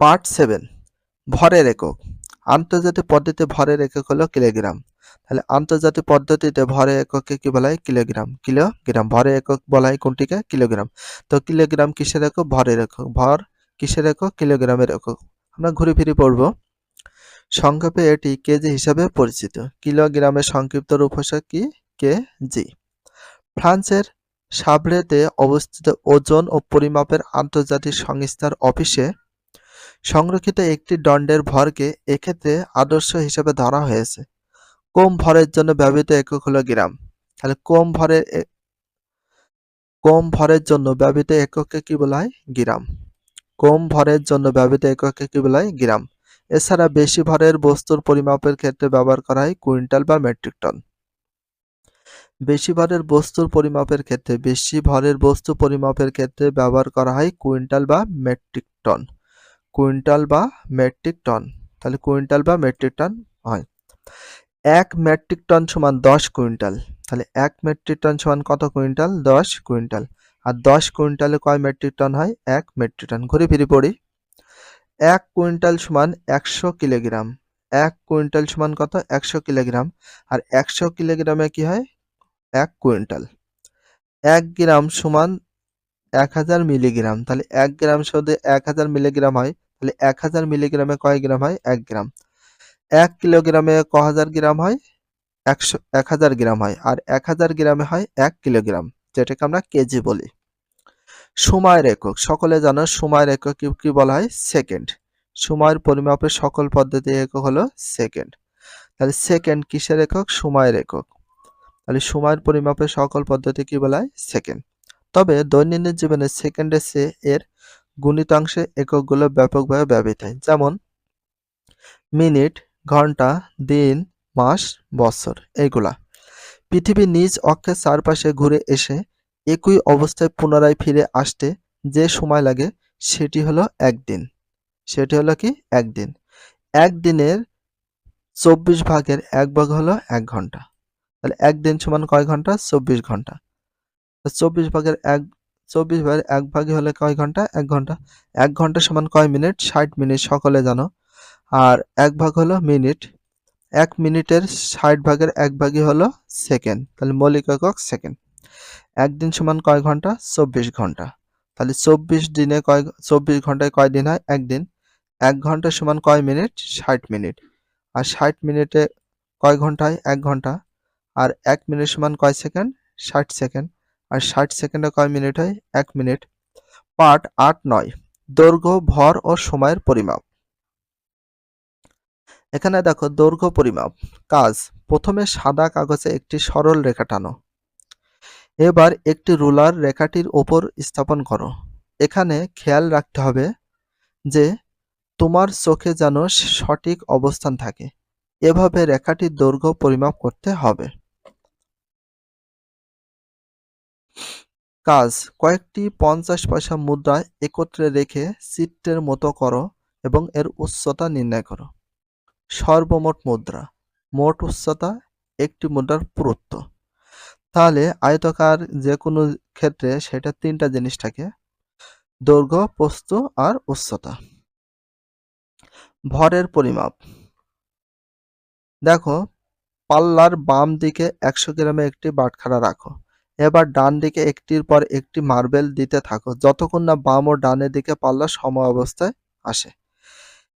Part seven, ভরের একক। আন্তর্জাতিক পদ্ধতিতে ভরের একক হলো কিলোগ্রাম। তাহলে আন্তর্জাতিক পদ্ধতিতে ভরের এককে কি বলা হয়? কিলোগ্রাম। কিলোগ্রাম। ভরের একক বলা হয় কোনটিকে? কিলোগ্রাম। তো কিলোগ্রাম কিসের একক? ভরের একক। ভর কিসের একক? কিলোগ্রামের একক। আমরা ঘুরে ফিরে পড়ব। সংক্ষেপে এটি কেজি হিসাবে পরিচিত। কিলোগ্রামের সংক্ষিপ্ত রূপ হচ্ছে কি? কেজি। ফ্রান্সের সাবরেতে অবস্থিত ওজন ও পরিমাপের আন্তর্জাতিক সংস্থার অফিসে সংরক্ষিত একটি দণ্ডের ভরকে এক্ষেত্রে আদর্শ হিসেবে ধরা হয়েছে। কম ভরের জন্য ব্যবহৃত একক হলো গ্রাম। তাহলে কম ভরের কম ভরের জন্য ব্যবহৃত এককে কি বলা হয়? গ্রাম। কম ভরের জন্য ব্যবহৃত এককে কি বলা হয়? গ্রাম। এছাড়া বেশি ভরের বস্তুর পরিমাপের ক্ষেত্রে ব্যবহার করা হয় কুইন্টাল বা মেট্রিক টন। বেশি ভরের বস্তুর পরিমাপের ক্ষেত্রে, বেশি ভরের বস্তু পরিমাপের ক্ষেত্রে ব্যবহার করা হয় কুইন্টাল বা মেট্রিক টন। কুইন্টাল বা মেট্রিক টন। তাহলে কুইন্টাল বা মেট্রিক টন হয়। এক মেট্রিক টন সমান দশ কুইন্টাল। তাহলে এক মেট্রিক টন সমান কত কুইন্টাল? দশ কুইন্টাল। আর দশ কুইন্টালে কয় মেট্রিক টন হয়? এক মেট্রিক টন। ঘুরে ফিরে পড়ি। এক কুইন্টাল সমান একশো কিলোগ্রাম। এক কুইন্টাল সমান কত? একশো কিলোগ্রাম। আর একশো কিলোগ্রামে কি হয়? এক কুইন্টাল। এক গ্রাম সমান এক হাজার মিলিগ্রাম, তাহলে এক গ্রাম সদে এক হাজার মিলিগ্রাম হয়, তাহলে এক হাজার মিলিগ্রামে কয় গ্রাম হয়? এক গ্রাম। এক কিলোগ্রামে ক হাজার গ্রাম হয়? একশো, এক হাজার গ্রাম হয়। আর এক হাজার গ্রামে হয় এক কিলোগ্রাম, যেটাকে আমরা কেজি বলি। সময়ের একক, সকলে জানো সময়ের একক কি বলা হয়? সেকেন্ড। সময়ের পরিমাপের সকল পদ্ধতি একক হলো সেকেন্ড। তাহলে সেকেন্ড কিসের একক? সময়ের একক। তাহলে সময়ের পরিমাপের সকল পদ্ধতি কি বলা হয়? সেকেন্ড। তবে দৈনন্দিন জীবনে সেকেন্ডে সে এর গুণিতাংশে এককগুলো ব্যাপকভাবে ব্যবহৃত হয়। যেমন, মিনিট, ঘণ্টা, দিন, মাস, বছর এইগুলা পৃথিবী নিজ অক্ষের চারপাশে ঘুরে এসে একই অবস্থায় পুনরায় ফিরে আসতে যে সময় লাগে সেটি হলো একদিন। সেটি হলো কি? একদিন। একদিনের চব্বিশ ভাগের এক ভাগ হলো এক ঘণ্টা। তাহলে একদিন সমান কয় ঘণ্টা? চব্বিশ ঘণ্টা। চব্বিশ ভাগের এক, চব্বিশ ভাগের এক ভাগে হলে কয় ঘণ্টা? এক ঘণ্টা। এক ঘণ্টা সমান কয় মিনিট? ষাট মিনিট, সকলে জানো। আর এক ভাগ হলো মিনিট। এক মিনিটের ষাট ভাগের এক ভাগই হলো সেকেন্ড। তাহলে মৌলিক একক সেকেন্ড। একদিন সমান কয় ঘণ্টা? চব্বিশ ঘণ্টা। তাহলে চব্বিশ দিনে কয়, চব্বিশ ঘন্টায় কয় দিন হয়? একদিন। এক ঘণ্টা সমান কয় মিনিট? ষাট মিনিট। আর ষাট মিনিটে কয় ঘণ্টা হয়? এক ঘণ্টা। আর এক মিনিট সমান কয় সেকেন্ড? ষাট সেকেন্ড। আর ষাট সেকেন্ডে কয় মিনিট হয়? এক মিনিট। পার্ট আট নয়। দৈর্ঘ্য, ভর ও সময়ের পরিমাপ। এখানে দেখো দৈর্ঘ্য, পরিমাপ। কাজ। প্রথমে সাদা কাগজে একটি সরল রেখা টানো। এবার একটি রুলার রেখাটির ওপর স্থাপন করো। এখানে খেয়াল রাখতে হবে যে তোমার চোখে যেন সঠিক অবস্থান থাকে। এভাবে রেখাটির দৈর্ঘ্য পরিমাপ করতে হবে। কাজ কয়েকটি পঞ্চাশ পয়সা মুদ্রা একত্রে রেখে চিত্রের মতো করো এবং এর উচ্চতা নির্ণয় করো। সর্বমোট মুদ্রা। মোট উচ্চতা একটি মুদ্রার পুরুত্ব। তাহলে আয়তকার যে কোনো ক্ষেত্রে সেটা তিনটা জিনিস থাকে। দৈর্ঘ্য, প্রস্থ আর উচ্চতা। ভরের পরিমাপ। দেখো, পাল্লার বাম দিকে একশো গ্রামে একটি বাটখারা রাখো। এবার ডান দিকে একটির পর একটি মার্বেল দিতে থাকো। যতক্ষণ না বাম ও ডানের দিকে পাল্লা সম অবস্থায় আসে।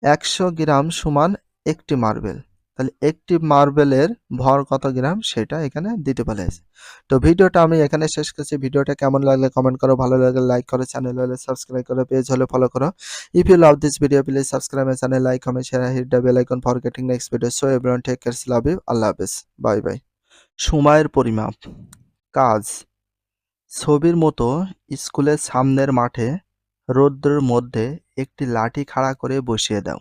একশো গ্রাম সমান একটি মার্বেল। তাহলে একটি মার্বেলের ভর কত গ্রাম? সেটা এখানে দিতে বলেছে তো ভিডিওটা আমি এখানে শেষ করছি। ভিডিওটা কেমন লাগলে কমেন্ট করো। ভালো লাগলে লাইক করো। চ্যানেল হলে সাবস্ক্রাইব করো। পেজ হলে ফলো করো। If you love this video please subscribe my channel like comment share hit the bell icon for getting next video so everyone take care love you আল্লাহ হাফেজ bye by সময়ের পরিমাপ। কাজ। ছবির মতো স্কুলের সামনের মাঠে রৌদ্রের মধ্যে একটি লাঠি খাড়া করে বসিয়ে দাও।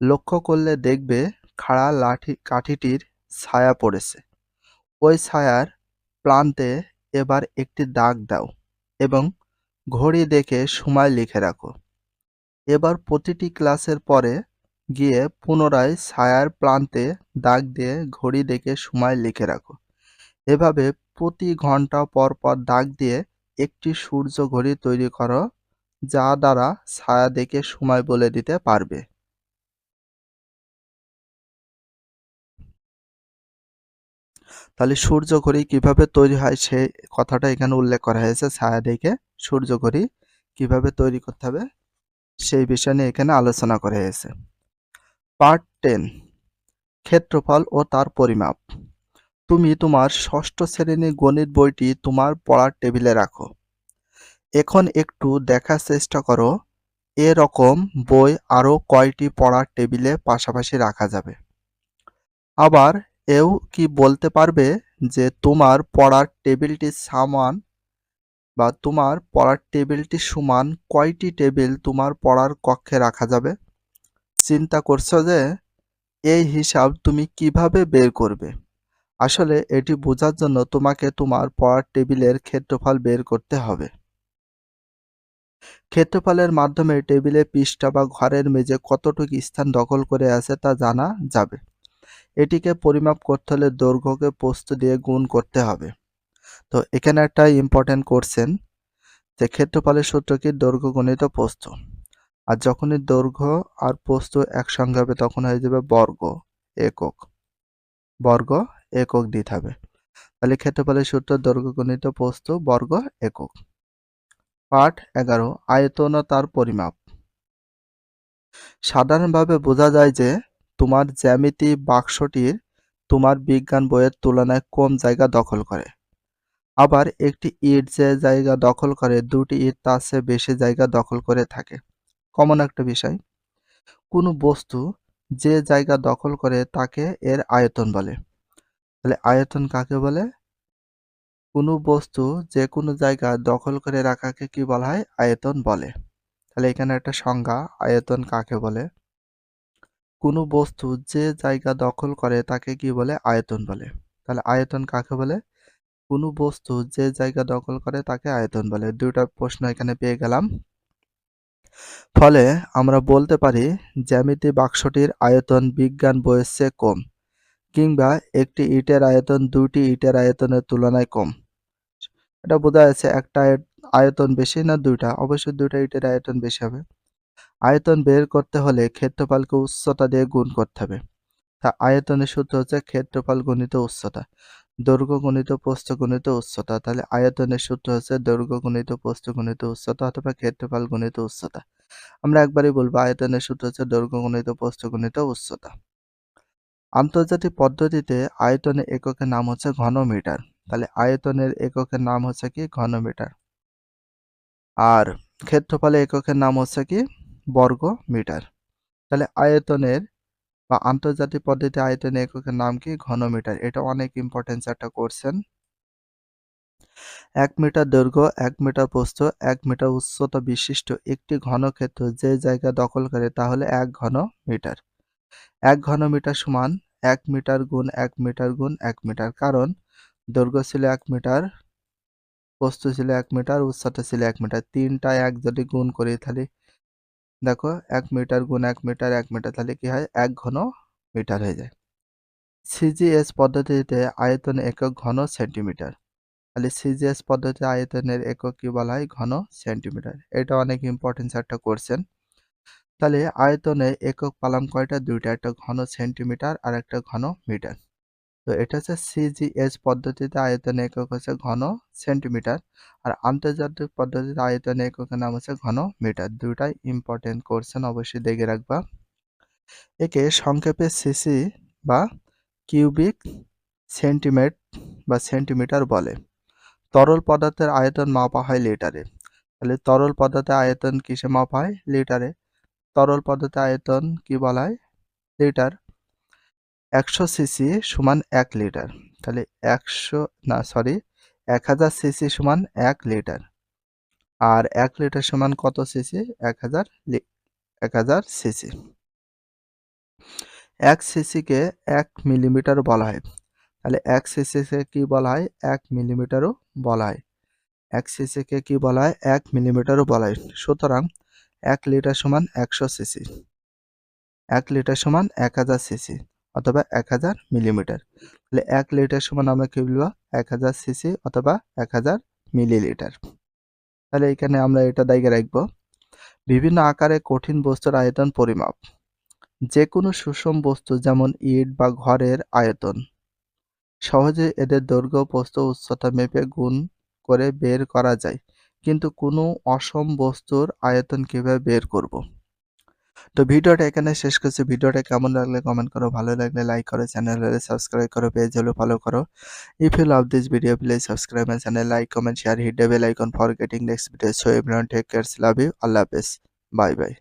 লক্ষ্য করলে দেখবে খাড়া লাঠি কাঠিটির ছায়া পড়েছে। ওই ছায়ার প্রান্তে এবার একটি দাগ দাও এবং ঘড়ি দেখে সময় লিখে রাখো। এবার প্রতিটি ক্লাসের পরে গিয়ে পুনরায় ছায়ার প্রান্তে দাগ দিয়ে ঘড়ি দেখে সময় লিখে রাখো। এভাবে প্রতি ঘণ্টা পর পর দাগ দিয়ে একটি সূর্য ঘড়ি তৈরি করো, যা দ্বারা ছায়া দেখে সময় বলে দিতে পারবে। তাহলে সূর্য ঘড়ি কীভাবে তৈরি হয় সে কথাটা এখানে উল্লেখ করা হয়েছে, ছায়া দেখে সূর্য ঘড়ি কীভাবে তৈরি করতে হবে সেই বিষয় নিয়ে এখানে আলোচনা করা হয়েছে। পার্ট টেন, ক্ষেত্রফল ও তার পরিমাপ। তুমি তোমার ষষ্ঠ শ্রেণির গণিত বইটি তোমার পড়ার টেবিলে রাখো। এখন একটু দেখার চেষ্টা করো এরকম বই আরও কয়টি পড়ার টেবিলে পাশাপাশি রাখা যাবে? আবার এও কি বলতে পারবে যে তোমার পড়ার টেবিলটি সমান বা তোমার পড়ার টেবিলটি সমান কয়টি টেবিল তোমার পড়ার কক্ষে রাখা যাবে? চিন্তা করছ যে এই হিসাব তুমি কীভাবে বের করবে? আসলে এটি বোঝার জন্য তোমাকে তোমার পড়ার টেবিলের ক্ষেত্রফল বের করতে হবে। ক্ষেত্রফলের মাধ্যমে টেবিলে পৃষ্ঠা বা ঘরের মেঝে কতটুকু স্থান দখল করে আছে তা জানা যাবে। এটিকে পরিমাপ করতে হলে দৈর্ঘ্যকে পোস্ত দিয়ে গুণ করতে হবে। তো এখানে একটা ইম্পর্টেন্ট কোশ্চেন যে ক্ষেত্রফলের সূত্র কি দৈর্ঘ্য গণিত পোস্ত? আর যখনই দৈর্ঘ্য আর পোস্ত একসঙ্গে হবে তখন হয়ে যাবে বর্গ, একক। বর্গ একক দিতে হবে। তাহলে ক্ষেত্রফলের সূত্র দৈর্ঘ্য গণিত প্রস্থ বর্গ একক। পাঠ এগারো, আয়তন তার পরিমাপ। সাধারণভাবে বোঝা যায় যে তোমার জ্যামিতি বাক্সটির তোমার বিজ্ঞান বইয়ের তুলনায় কম জায়গা দখল করে। আবার একটি ইট যে জায়গা দখল করে, দুটি ইট তার চেয়ে বেশি জায়গা দখল করে থাকে। কমন একটা বিষয়। কোনো বস্তু যে জায়গা দখল করে তাকে এর আয়তন বলে। তাহলে আয়তন কাকে বলে? কোনো বস্তু যে কোনো জায়গা দখল করে রাখাকে কি বলা হয়? আয়তন বলে। তাহলে এখানে একটা সংজ্ঞা, আয়তন কাকে বলে? কোনো বস্তু যে জায়গা দখল করে তাকে কি বলে? আয়তন বলে। তাহলে আয়তন কাকে বলে? কোনো বস্তু যে জায়গা দখল করে তাকে আয়তন বলে। দুইটা প্রশ্ন এখানে পেয়ে গেলাম। ফলে আমরা বলতে পারি জ্যামিতি বাক্সটির আয়তন বিজ্ঞান চেয়ে কম। কিংবা একটি ইটের আয়তন দুটি ইটের আয়তনের তুলনায় কম। এটা বোঝা যাচ্ছে একটা আয়তন বেশি না দুইটা? অবশ্যই দুইটা ইটের আয়তন বেশি হবে। আয়তন বের করতে হলে ক্ষেত্রফলকে উচ্চতা দিয়ে গুণ করতে হবে। তা আয়তনের সূত্র হচ্ছে ক্ষেত্রফল গণিত উচ্চতা, দৈর্ঘ্য গণিত, প্রস্থ গণিত উচ্চতা। তাহলে আয়তনের সূত্র হচ্ছে দৈর্ঘ্য গণিত, প্রস্থ গণিত উচ্চতা অথবা ক্ষেত্রফল গণিত উচ্চতা। আমরা একবারই বলব, আয়তনের সূত্র হচ্ছে দৈর্ঘ্য গণিত, প্রস্থ গণিত উচ্চতা। আন্তর্জাতিক পদ্ধতিতে আয়তনের এককের নাম হচ্ছে ঘনমিটার। তাহলে আয়তনের এককের নাম হচ্ছে কি? ঘনমিটার। আর ক্ষেত্রফলের এককের নাম হচ্ছে কি? বর্গ মিটার তাহলে আয়তনের বা আন্তর্জাতিক পদ্ধতি আয়তনের এককের নাম কি? ঘনমিটার। এটা অনেক ইম্পর্টেন্স একটা কোশ্চেন এক মিটার দৈর্ঘ্য, এক মিটার প্রস্থ, এক মিটার উচ্চতা বিশিষ্ট একটি ঘনক্ষেত্র যে জায়গা দখল করে, তাহলে এক ঘন মিটার এক ঘন মিটার সমান এক মিটার গুণ এক মিটার গুণ এক মিটার। কারণ দৈর্ঘ্য ছিল এক মিটার প্রস্থ ছিল এক মিটার, উচ্চতা ছিল এক মিটার। তিনটা এক যদি গুণ করি তাহলে, দেখো, এক মিটার গুণ এক মিটার এক মিটার তাহলে কি হয়? এক ঘন মিটার হয়ে যায়। সিজিএস পদ্ধতিতে আয়তন একক ঘন সেন্টিমিটার। তাহলে সিজিএস পদ্ধতিতে আয়তনের একক কি বলা হয়? ঘন সেন্টিমিটার। এটা অনেক ইম্পর্টেন্স একটা কোশ্চেন তাহলে আয়তনে একক পালাম কয়টা? দুইটা, একটা ঘন সেন্টিমিটার আর একটা ঘন মিটার। তো এটা হচ্ছে সিজিএস পদ্ধতিতে আয়তন একক হচ্ছে ঘন সেন্টিমিটার আর আন্তর্জাতিক পদ্ধতিতে আয়তন এককের নাম হচ্ছে ঘন মিটার। দুটাই ইম্পর্টেন্ট কোশ্চেন অবশ্যই দেখে রাখবা। একে সংক্ষেপে সিসি বা কিউবিক সেন্টিমেট বা সেন্টিমিটার বলে। তরল পদার্থের আয়তন মাপা হয় লিটারে। তাহলে তরল পদার্থের আয়তন কিসে মাপা হয়? লিটারে। তরল পদার্থের আয়তন কি বলা হয়? লিটার। একশো সিসি সমান এক লিটার। তাহলে একশো, না সরি এক হাজার সিসি সমান এক লিটার। আর এক লিটার সমান কত সিসি এক হাজার এক হাজার সিসি এক সিসিকে এক মিলিমিটার বলা হয়। তাহলে এক সিসিকে কি বলা হয়? এক মিলিমিটারও বলা হয়। এক সিসিকে কি বলা হয়? এক মিলিমিটারও বলা হয়। সুতরাং এক লিটার সমান একশো সিসি। এক লিটার সমান এক হাজার সিসি অথবা এক হাজার মিলিমিটার। তাহলে এক লিটার সমান আমরা কি বলব? এক হাজার সিসি অথবা এক হাজার মিলিলিটার। তাহলে এখানে আমরা এটা দায়িকে রাখব। বিভিন্ন আকারে কঠিন বস্তুর আয়তন পরিমাপ। যে কোনো সুষম বস্তু যেমন ইট বা ঘরের আয়তন। সহজে এদের দৈর্ঘ্য প্রস্থ উচ্চতা মেপে গুণ করে বের করা যায়। কিন্তু কোনো অসম বস্তুর আয়তন কীভাবে বের করব? তো ভিডিওটা এখানে শেষ করছি। ভিডিওটা কেমন লাগলে কমেন্ট করো। ভালো লাগলে লাইক করো চ্যানেল হলে সাবস্ক্রাইব করো পেজ হলে ফলো করো। If you love this video please subscribe my channel like comment share hit the bell icon for getting next video so everyone take cares love you আল্লাহ হাফেজ bye by